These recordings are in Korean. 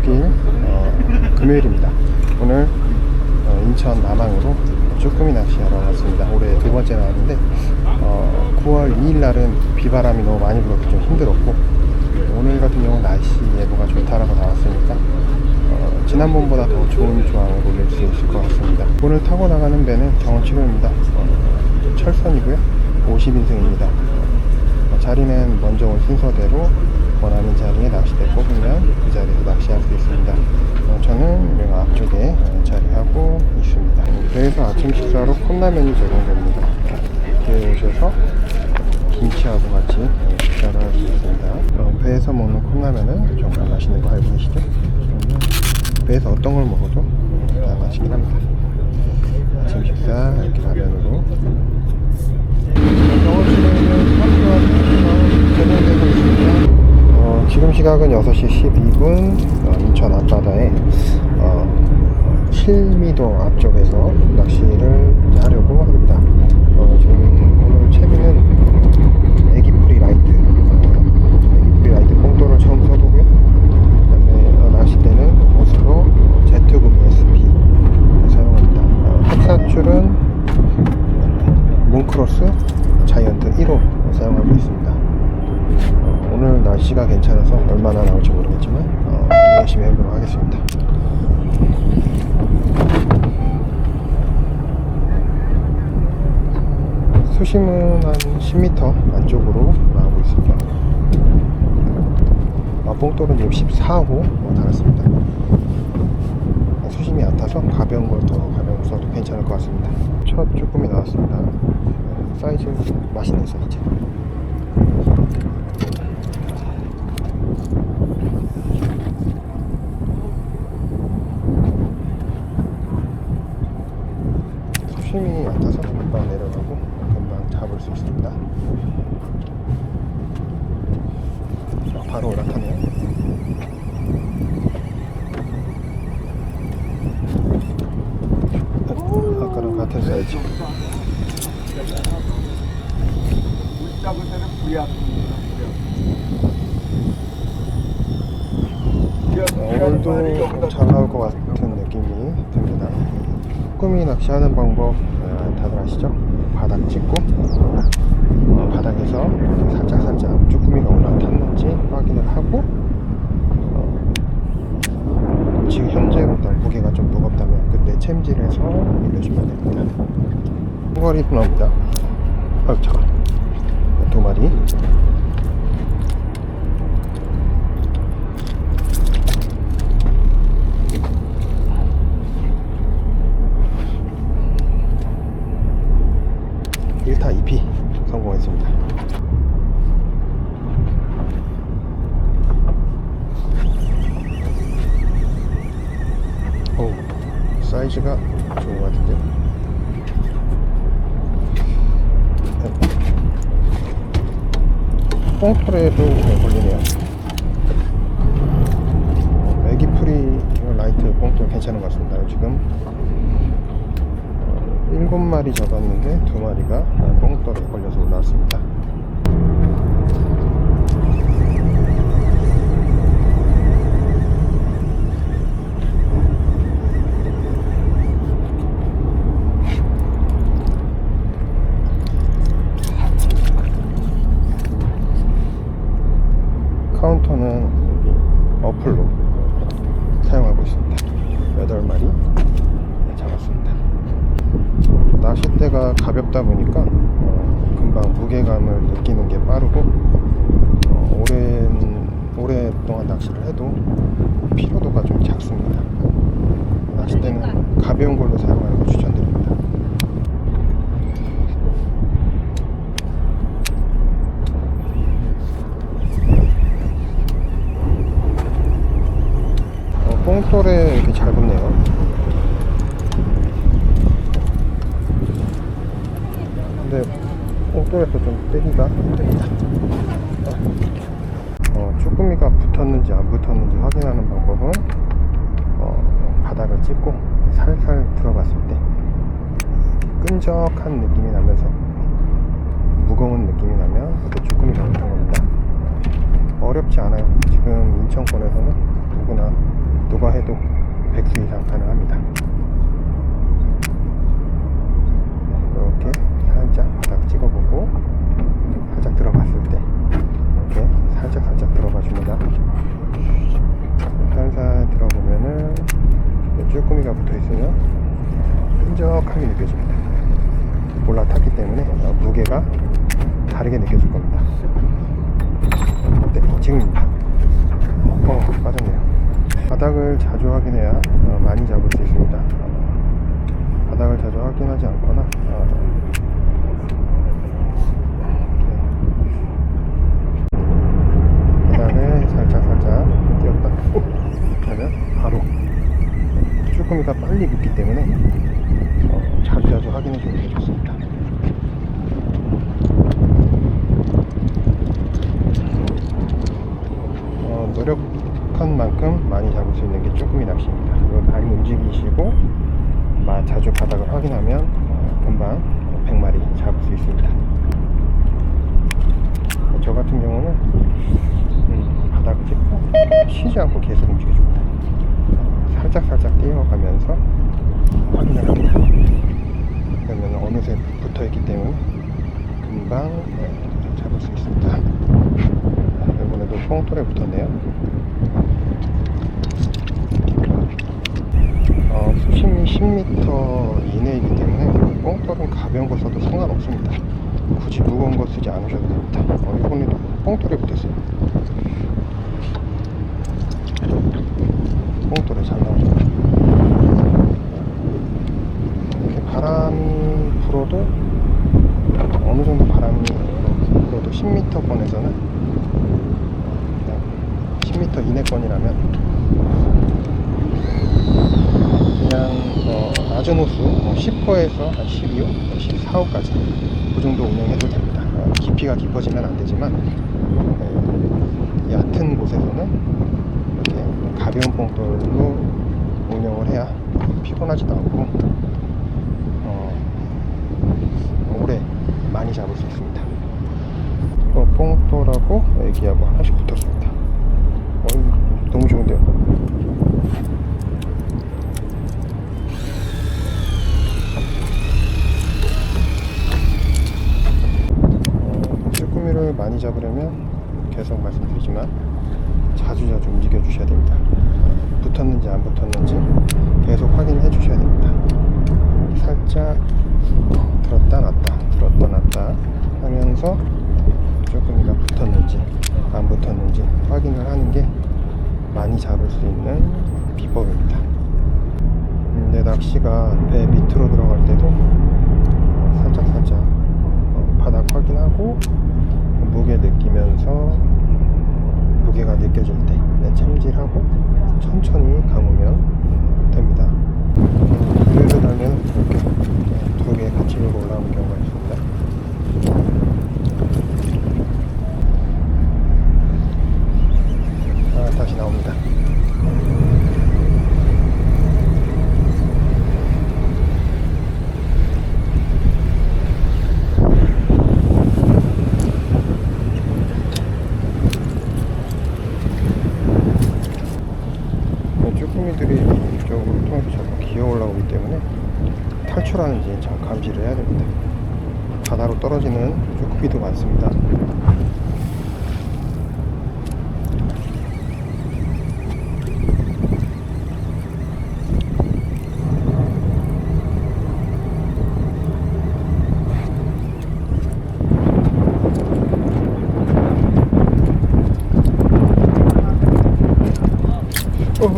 6일 어, 금요일입니다. 오늘 어, 인천 남항으로 쭈꾸미 낚시하러 왔습니다. 올해 두 번째 나왔는데 어, 9월 2일 날은 비바람이 너무 많이 불어서 좀 힘들었고 오늘 같은 경우는 날씨 예보가 좋다라고 나왔으니까 어, 지난번보다 더 좋은 조항을 올릴 수 있을 것 같습니다. 오늘 타고 나가는 배는 경원 7호입니다. 어, 철선이고요. 50인승입니다. 어, 자리는 먼저 온 순서대로 원하는 자리에 낚싯대 꼽으면 그 자리에서 낚시할 수 있습니다. 어, 저는 명 앞쪽에 어, 자리하고 있습니다. 배에서 아침 식사로 컵라면이 제공됩니다. 이렇게 오셔서 김치하고 같이 어, 식사를 할 수 있습니다. 어, 배에서 먹는 컵라면은 정말 맛있는 거 알고 계시죠? 배에서 어떤 걸 먹어도 어, 다 맛있긴 합니다. 아침 식사 이렇게 라면으로 영어실에는 학교와 제공되고 있습니다. 어, 지금 시각은 6시 12분 어, 인천 앞바다에 어, 실미도 앞쪽에서 낚시를 하려고 합니다. 어, 지금 오늘 채비는 애기프리 라이트 어, 애기프리 라이트 뽕도를 처음 써보고요. 그다음에 어, 낚싯대는 오슬로 제트구미 SP 사용합니다. 어, 핫사줄은 몽크로스 자이언트 1호 사용하고 있습니다. 어, 오늘 날씨가 괜찮아서 얼마나 나올지 모르겠지만 어, 열심히 해보도록 하겠습니다. 수심은 한 10m 안쪽으로 나오고 있습니다. 지금 14호 달았습니다. 수심이 얕아서 가벼운 걸 더 가벼운 걸 써도 괜찮을 것 같습니다. 첫 쭈꾸미 나왔습니다. 사이즈 맛있는 사이즈. 수심이 얕아서 금방 내려가고 금방 잡을 수 있습니다. 자, 바로 올라타네요. 같은 사이즈. 잡을 때는 부야. 어, 오늘도 잘 나올 것 같은 느낌이 듭니다. 쭈꾸미 낚시하는 방법 어, 다들 아시죠? 바닥 찍고 어, 바닥에서 살짝 살짝 쭈꾸미가 올라탔는지 확인을 하고 어, 지금 현재 어떤 무게가 좀 무겁다면 그때 챔질해서 밀려주면 됩니다. 콩가리도 나옵니다. 아 잠깐 두 마리. 일타 2피 성공했습니다. 오, 사이즈가 좋은 것 같은데요. 뽕털에도 걸리네요. 애기프리 라이트 뽕털 괜찮은 것 같습니다. 지금 일곱 마리 잡았는데 두 마리가 뽕돌에 걸려서 올라왔습니다. 카운터는 어플로 사용하고 있습니다. 8마리 잡았습니다. 낚싯대가 가볍다 보니까 어, 금방 무게감을 느끼는 게 빠르고 어, 오랜 오랫동안 낚시를 해도 피로도가 좀 작습니다. 낚싯대는 가벼운 걸로 사용하는 걸 추천드립니다. 어, 뽕돌에 이렇게 잘 붙네요. 근데 옥도에서 좀 빼기가 힘듭니다. 어, 쭈꾸미가 붙었는지 안 붙었는지 확인하는 방법은 어, 바닥을 찍고 살살 들어갔을 때 끈적한 느낌이 나면서 무거운 느낌이 나면 그때 쭈꾸미가 붙은 겁니다. 어렵지 않아요. 지금 인천권에서는 누구나 누가 해도 백수 이상 가능합니다. 쭈꾸미가 빨리 붙기 때문에 어, 자주 자주 확인해 주는 게 좋습니다. 어, 노력한 만큼 많이 잡을 수 있는 게 쭈꾸미 낚시입니다. 많이 움직이시고 마- 자주 바닥을 확인하면 어, 금방 100마리 잡을 수 있습니다. 저 같은 경우는 음, 바닥을 찍고 쉬지 않고 계속 살짝 띄어가면서 확인을 합니다. 그러면 어느새 붙어 있기 때문에 금방 어, 잡을 수 있습니다. 이번에도 뽕돌에 붙었네요. 어, 수심이 10m 이내이기 때문에 뽕돌은 가벼운 거 써도 상관없습니다. 굳이 무거운 거 쓰지 않으셔도 됩니다. 어, 이번에도 뽕돌에 붙었어요. 뽕돌에 잘 나오죠. 이렇게 바람이 불어도 어느 정도 바람이 불어도 10m권에서는 그냥 10m 이내권이라면 그냥 뭐 10호에서 한 12호, 14호까지 그 정도 운영해도 됩니다. 어, 깊이가 깊어지면 안 되지만 네, 얕은 곳에서는 이렇게 가벼운 뽕돌로 운영을 해야 피곤하지도 않고 어, 오래 많이 잡을 수 있습니다. 어, 뽕돌하고 애기하고 하나씩 붙었습니다. 어, 너무 좋은데요? 쭈꾸미를 많이 잡으려면 계속 말씀드리지만 자주 자주 움직여 주셔야 됩니다. 붙었는지 안 붙었는지 계속 확인해 주셔야 됩니다. 살짝 들었다 놨다 들었다 놨다 하면서 쭈꾸미가 붙었는지 안 붙었는지 확인을 하는 게 많이 잡을 수 있는 비법입니다. 음, 내 낚시가 배 밑으로 들어갈 때도 어, 살짝 살짝 어, 바닥 확인하고 무게 느끼면서 무게가 느껴질 때 네, 챔질하고 천천히 감으면 됩니다. 개를 달면 이렇게 두 개 같이 밀고 올라오는 경우가 있습니다.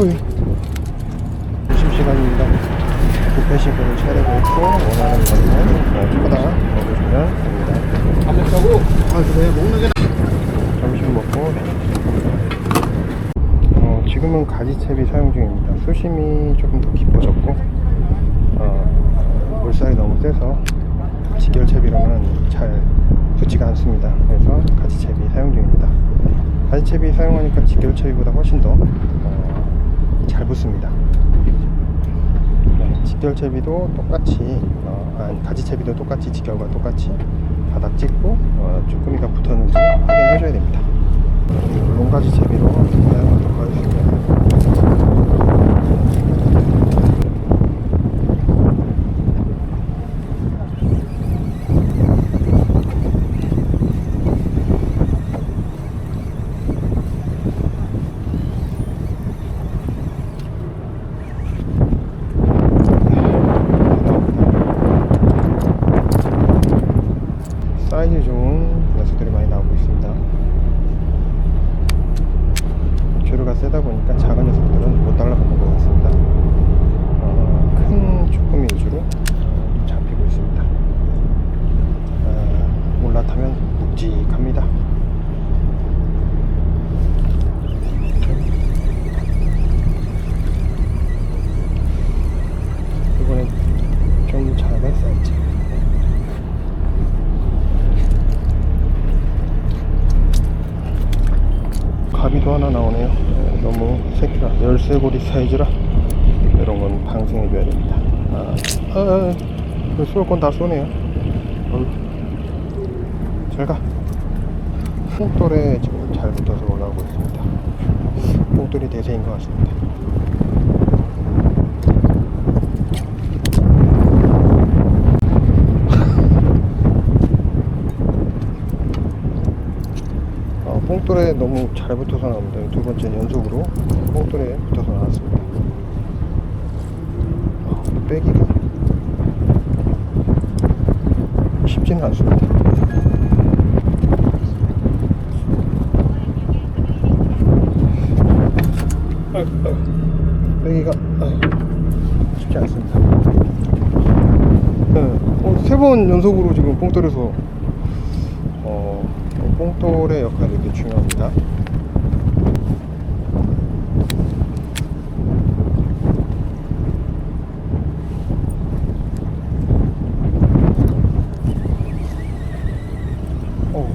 7분 점심시간입니다. 부패식으로 차리고 있고 원하는 것은 예쁘다 먹으시면 됩니다. 안 먹자고? 아 그래? 먹는 게 점심 먹고. 어, 지금은 가지채비 사용 중입니다. 수심이 조금 더 깊어졌고 어, 물살이 너무 세서 직결채비로는 잘 붙지가 않습니다. 그래서 가지채비 사용 중입니다. 가지채비 사용하니까 직결채비보다 훨씬 더 어, 잘 붙습니다. 네, 직결채비도 똑같이 어, 아니, 가지채비도 똑같이 직결과 똑같이 바닥 찍고 어, 쭈꾸미가 붙었는지 확인해 줘야 됩니다. 롱가지 채비로 사용하도록 하겠습니다 보니까 작은 녀석들은 못 따라가는 것 같습니다. 어, 큰 쭈꾸미 위주로 어, 잡히고 있습니다. 어, 올라타면 묵직합니다. 이번에 좀 작은 사이즈. 가비도 하나 나오네요. 네, 너무 새끼가 열쇠고리 사이즈라 이런 건 방생해 줘야 됩니다. 아, 아, 아, 그쏠건 다 쏘네요. 어휴. 잘 가. 뽕돌에 지금 잘 붙어서 올라오고 있습니다. 뽕돌이 대세인 것 같습니다. 어, 뽕돌에 너무 잘 붙어서 나옵니다. 두 번째 연속으로 뽕돌에 붙어서 나왔습니다. 어, 빼기가 쉽지는 않습니다. 빼기가 쉽지 않습니다. 네, 어, 세번 연속으로 지금 뽕돌에서 어, 뽕돌의 역할이 이렇게 중요합니다. 어.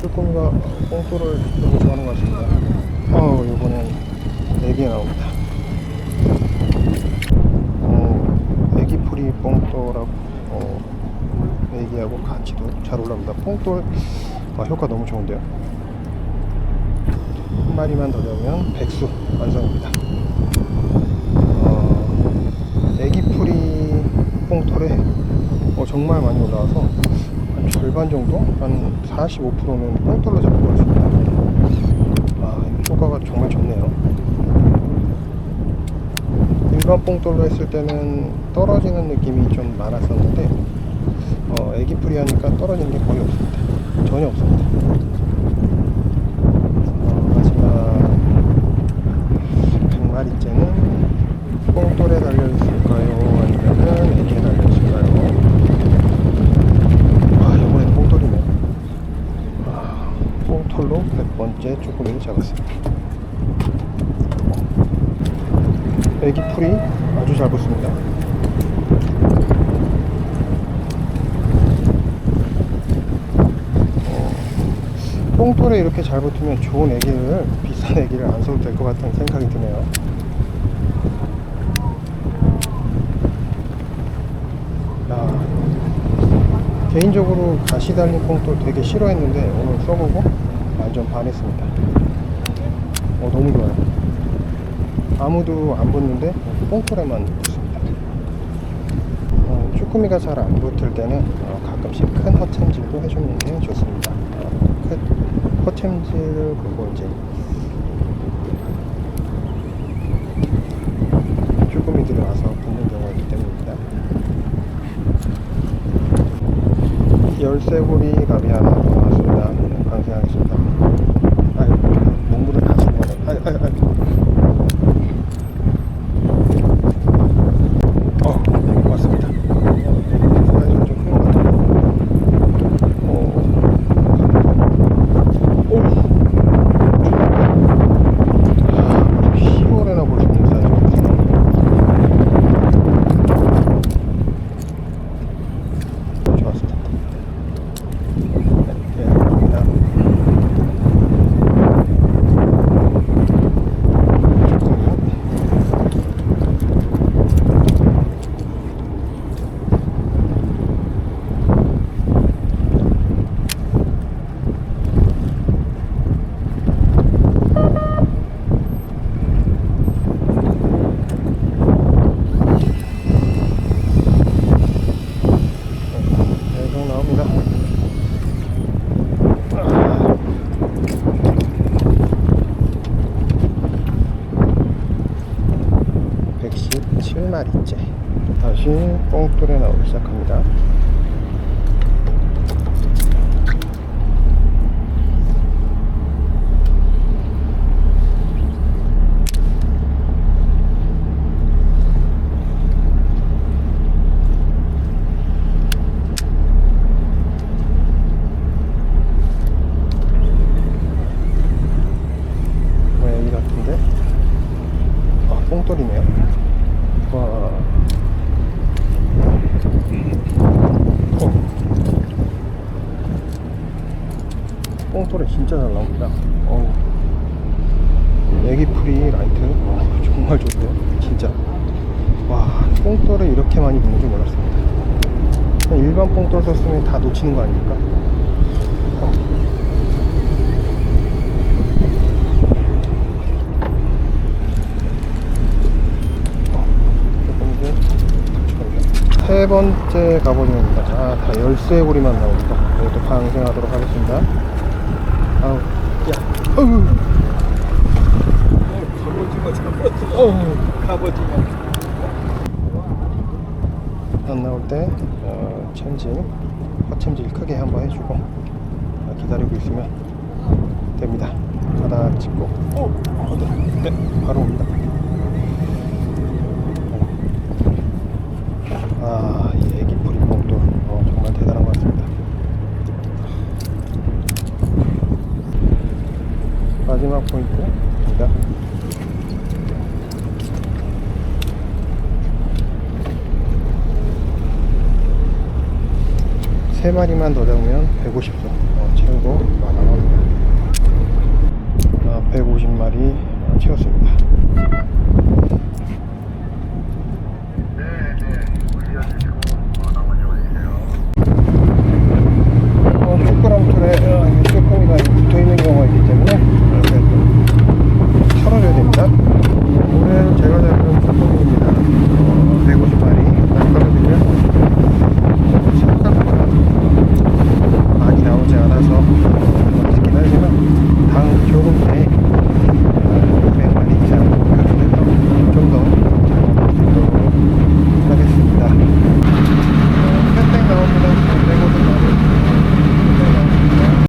쭈꾸미가 뽕돌을 너무 좋아하는 것 같습니다. 어, 이번엔 4개 나옵니다. 어, 애기풀이 뽕돌하고 어, 같이도 잘 올라옵니다. 뽕돌 아, 효과 너무 좋은데요. 한 마리만 더 되면 백수 완성입니다. 어, 애기풀이 뽕돌에 어, 정말 많이 올라와서 한 절반 정도, 한 45%는 뽕돌로 잡은 것 같습니다. 아, 효과가 정말 좋네요. 일반 뽕돌로 했을 때는 떨어지는 느낌이 좀 많았었는데 어, 애기풀이 하니까 떨어지는 게 거의 없습니다. 전혀 없습니다. 어, 마지막 100마리째는 뽕돌에 달려있을까요? 아니면은 애기에 달려있을까요? 아, 이번엔 뽕돌이네. 아, 뽕돌로 100번째 쭈꾸미를 잡았습니다. 애기 풀이 아주 잘 붙습니다. 어, 뽕돌에 이렇게 잘 붙으면 좋은 애기를 비싼 애기를 안 써도 될 것 같은 생각이 드네요. 야, 개인적으로 가시 달린 뽕돌 되게 싫어했는데 오늘 써보고 완전 반했습니다. 어, 너무 좋아요. 아무도 안 붙는데 뽕돌에만 붙습니다. 어, 쭈꾸미가 잘 안 붙을 때는 어, 가끔씩 큰 허챔질도 해주는 게 좋습니다. 허챔질을 보고 이제 motorcycle. 뽕돌 썼으면 다 놓치는 거 아닙니까? 어. 세 번째 갑오징어입니다. 아, 다 열쇠고리만 나옵니다. 이것도 방생하도록 하겠습니다. 아우, 야, 어우, 갑오징어 잡았어. 어우. 갑오징어. 안 나올 때 어, 챔질, 허챔질 크게 한번 해주고 어, 기다리고 있으면 됩니다. 바닥 짚고, 오, 어디? 네, 바로 옵니다. 아, 이 애기 뿌리 뽕도 어, 정말 대단한 것 같습니다. 마지막 포인트 3마리만 더 잡으면 150점. 어, 채우고 마감합니다. 150마리 아, 채웠습니다.